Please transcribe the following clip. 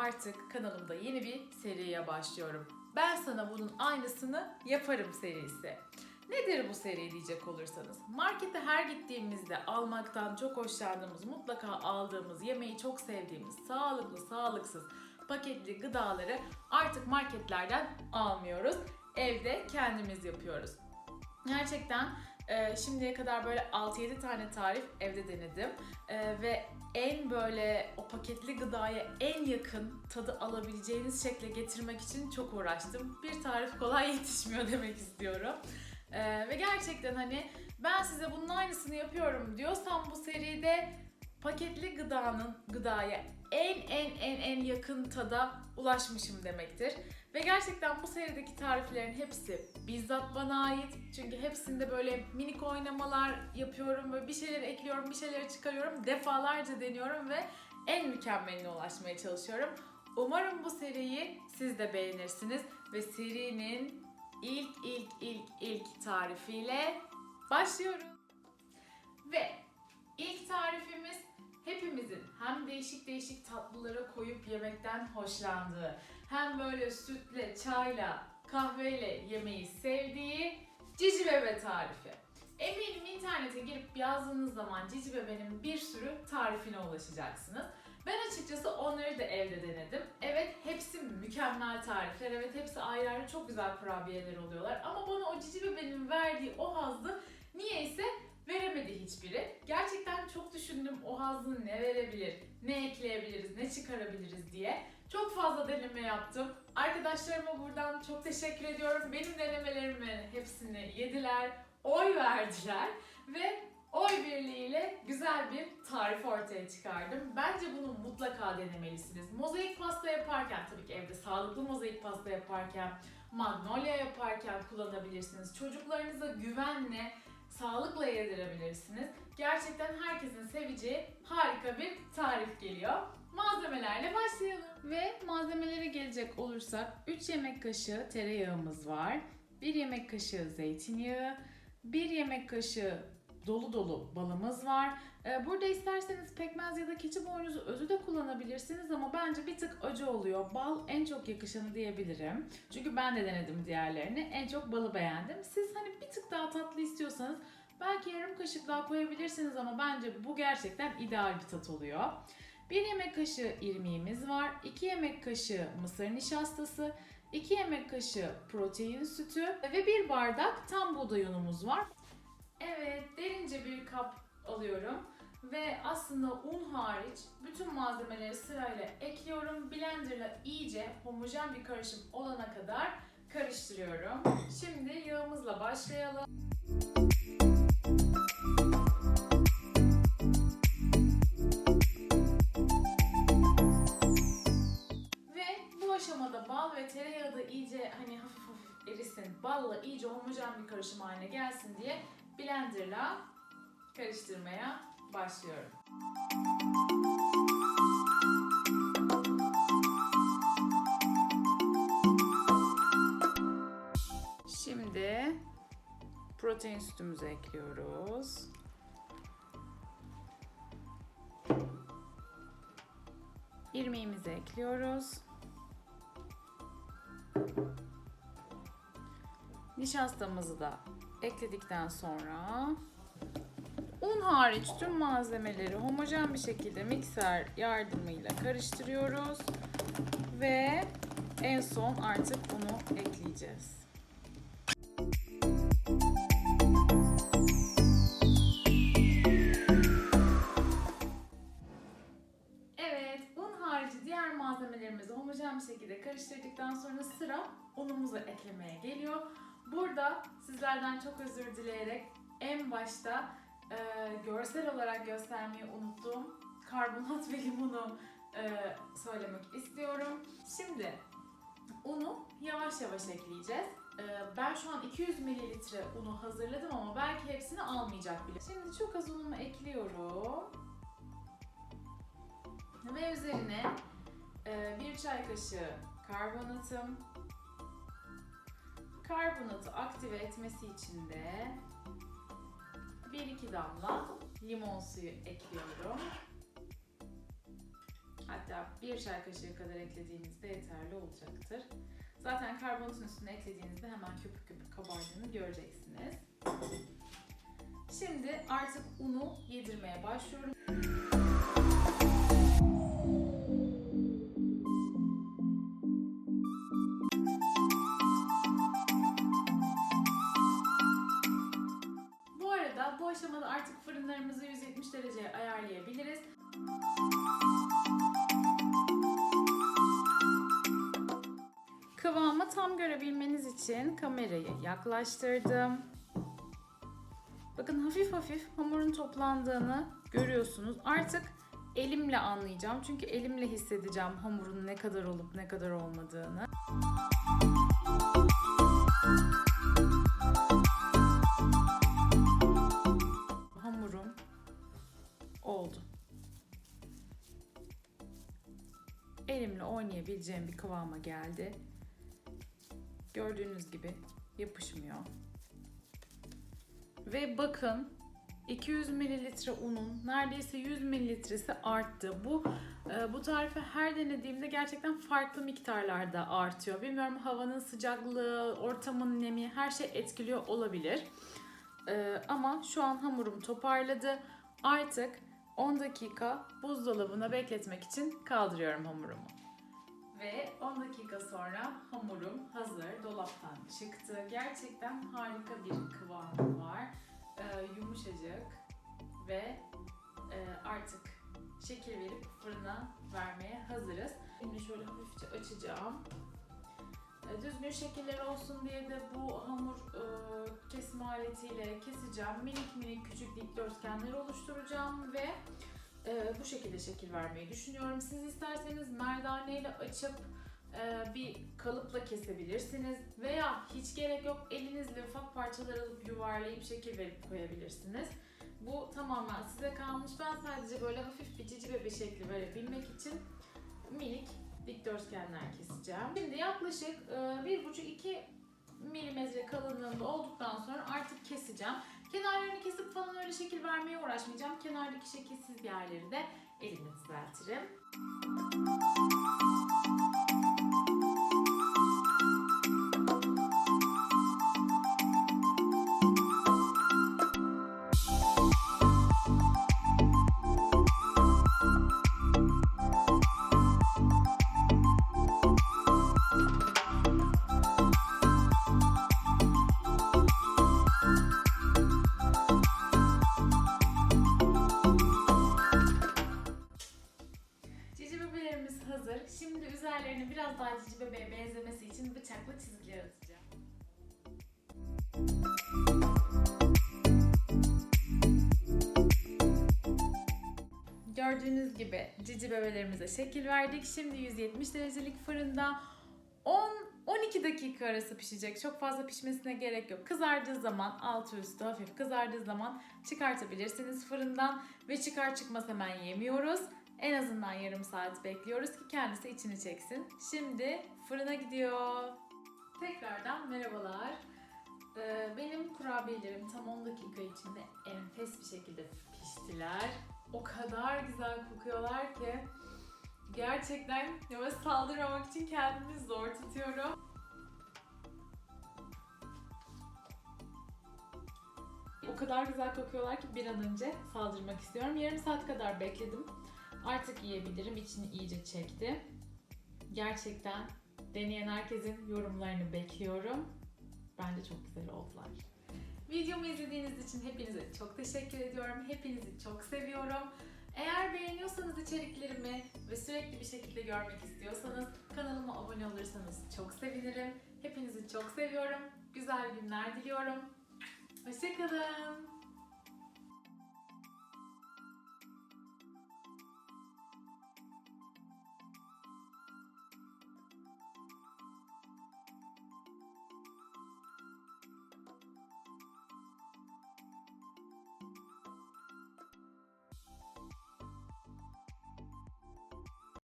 artık kanalımda yeni bir seriye başlıyorum. Ben sana bunun aynısını yaparım serisi. Nedir bu seri diyecek olursanız? Markete her gittiğimizde almaktan çok hoşlandığımız, mutlaka aldığımız, yemeği çok sevdiğimiz, sağlıklı, sağlıksız, paketli gıdaları artık marketlerden almıyoruz. Evde kendimiz yapıyoruz. Gerçekten e, şimdiye kadar böyle 6-7 tane tarif evde denedim. E, ve en böyle o paketli gıdaya en yakın tadı alabileceğiniz şekle getirmek için çok uğraştım. Bir tarif kolay yetişmiyor demek istiyorum. E, ve gerçekten hani ben size bunun aynısını yapıyorum diyorsam bu seride paketli gıdanın gıdaya en en en en yakın tada ulaşmışım demektir. Ve gerçekten bu serideki tariflerin hepsi bizzat bana ait. Çünkü hepsinde böyle minik oynamalar yapıyorum ve bir şeyler ekliyorum, bir şeyler çıkarıyorum. Defalarca deniyorum ve en mükemmeline ulaşmaya çalışıyorum. Umarım bu seriyi siz de beğenirsiniz ve serinin ilk ilk ilk ilk tarifiyle başlıyorum. Ve ilk tarifimiz hepimizin hem değişik değişik tatlılara koyup yemekten hoşlandığı, hem böyle sütle, çayla, kahveyle yemeyi sevdiği Cici Bebe tarifi. Eminim internete girip yazdığınız zaman Cici Bebe'nin bir sürü tarifine ulaşacaksınız. Ben açıkçası onları da evde denedim. Evet hepsi mükemmel tarifler. Evet hepsi ayrı ayrı çok güzel kurabiyeler oluyorlar. Ama bana o Cici Bebe'nin verdiği o hazzı niyeyse veremedi hiçbiri. Gerçekten çok düşündüm o hazzı ne verebilir, ne ekleyebiliriz, ne çıkarabiliriz diye. Çok fazla deneme yaptım. Arkadaşlarıma buradan çok teşekkür ediyorum. Benim denemelerimin hepsini yediler, oy verdiler ve oy birliğiyle güzel bir tarif ortaya çıkardım. Bence bunu mutlaka denemelisiniz. Mozaik pasta yaparken tabii ki evde sağlıklı mozaik pasta yaparken, magnolia yaparken kullanabilirsiniz. Çocuklarınıza güvenle sağlıkla yedirebilirsiniz. Gerçekten herkesin seveceği harika bir tarif geliyor. Malzemelerle başlayalım. Ve malzemelere gelecek olursak 3 yemek kaşığı tereyağımız var. 1 yemek kaşığı zeytinyağı, 1 yemek kaşığı dolu dolu balımız var. Ee, Burada isterseniz pekmez ya da keçi boynuzu özü de kullanabilirsiniz ama bence bir tık acı oluyor. Bal en çok yakışanı diyebilirim. Çünkü ben de denedim diğerlerini. En çok balı beğendim. Siz hani bir tık daha tatlı istiyorsanız belki yarım kaşık daha koyabilirsiniz ama bence bu gerçekten ideal bir tat oluyor. 1 yemek kaşığı irmiğimiz var. 2 yemek kaşığı mısır nişastası. 2 yemek kaşığı protein sütü ve 1 bardak tam buğday unumuz var. Evet, derince bir kap alıyorum ve aslında un hariç bütün malzemeleri sırayla ekliyorum. Blenderla iyice homojen bir karışım olana kadar karıştırıyorum. Şimdi yağımızla başlayalım. Ve bu aşamada bal ve tereyağı da iyice hani hafif hafif erisin. Balla iyice homojen bir karışım haline gelsin diye blenderla karıştırmaya başlıyorum. Şimdi protein sütümüzü ekliyoruz. İrmiğimizi ekliyoruz. Nişastamızı da ekledikten sonra un hariç tüm malzemeleri homojen bir şekilde mikser yardımıyla karıştırıyoruz ve en son artık unu ekleyeceğiz. Evet, un harici diğer malzemelerimizi homojen bir şekilde karıştırdıktan sonra sıra unumuzu eklemeye geliyor. Burada sizlerden çok özür dileyerek en başta e, görsel olarak göstermeyi unuttuğum karbonat ve limonu e, söylemek istiyorum. Şimdi unu yavaş yavaş ekleyeceğiz. E, ben şu an 200 mililitre unu hazırladım ama belki hepsini almayacak bile. Şimdi çok az unumu ekliyorum. Ve üzerine e, bir çay kaşığı karbonatım. Karbonatı aktive etmesi için de 1-2 damla limon suyu ekliyorum. Hatta bir çay kaşığı kadar eklediğinizde yeterli olacaktır. Zaten karbonatın üstüne eklediğinizde hemen köpük köpük kabardığını göreceksiniz. Şimdi artık unu yedirmeye başlıyorum. Ayarlayabiliriz. Kıvamı tam görebilmeniz için kamerayı yaklaştırdım. Bakın hafif hafif hamurun toplandığını görüyorsunuz. Artık elimle anlayacağım. Çünkü elimle hissedeceğim hamurun ne kadar olup ne kadar olmadığını. Hamurum Elimle oynayabileceğim bir kıvama geldi. Gördüğünüz gibi yapışmıyor. Ve bakın 200 mililitre unun neredeyse 100 mililitresi arttı. Bu e, bu tarifi her denediğimde gerçekten farklı miktarlarda artıyor. Bilmiyorum havanın sıcaklığı, ortamın nemi her şey etkiliyor olabilir. E, ama şu an hamurum toparladı. Artık 10 dakika buzdolabına bekletmek için kaldırıyorum hamurumu. Ve 10 dakika sonra hamurum hazır. Dolaptan çıktı. Gerçekten harika bir kıvamı var. Ee, yumuşacık ve e, artık şekil verip fırına vermeye hazırız. Şimdi şöyle hafifçe açacağım. E, düzgün şekiller olsun diye de bu hamur e, kesme aletiyle keseceğim. Minik minik küçük dikdörtgenler oluşturacağım ve e, bu şekilde şekil vermeyi düşünüyorum. Siz isterseniz merdaneyle açıp e, bir kalıpla kesebilirsiniz veya hiç gerek yok elinizle ufak parçalar alıp yuvarlayıp şekil verip koyabilirsiniz. Bu tamamen size kalmış. Ben sadece böyle hafif bir cici bebe şekli verebilmek için minik dikdörtgenler keseceğim. Şimdi yaklaşık e, 1,5-2 milimetre kalınlığında olduktan sonra artık keseceğim. Kenarlarını kesip falan öyle şekil vermeye uğraşmayacağım. Kenardaki şekilsiz yerleri de elimle düzeltirim. Biraz daha cici bebeğe benzemesi için bıçakla çizgiler atacağım. Gördüğünüz gibi cici bebelerimize şekil verdik. Şimdi 170 derecelik fırında 10 12 dakika arası pişecek. Çok fazla pişmesine gerek yok. Kızardığı zaman altı üstü hafif kızardığı zaman çıkartabilirsiniz fırından ve çıkar çıkmaz hemen yemiyoruz. En azından yarım saat bekliyoruz ki kendisi içini çeksin. Şimdi fırına gidiyor. Tekrardan merhabalar. Ee, benim kurabiyelerim tam 10 dakika içinde enfes bir şekilde piştiler. O kadar güzel kokuyorlar ki gerçekten yavaş saldırmamak için kendimi zor tutuyorum. O kadar güzel kokuyorlar ki bir an önce saldırmak istiyorum. Yarım saat kadar bekledim. Artık yiyebilirim. İçini iyice çekti. Gerçekten deneyen herkesin yorumlarını bekliyorum. Bence çok güzel oldular. Videomu izlediğiniz için hepinize çok teşekkür ediyorum. Hepinizi çok seviyorum. Eğer beğeniyorsanız içeriklerimi ve sürekli bir şekilde görmek istiyorsanız kanalıma abone olursanız çok sevinirim. Hepinizi çok seviyorum. Güzel günler diliyorum. Hoşçakalın.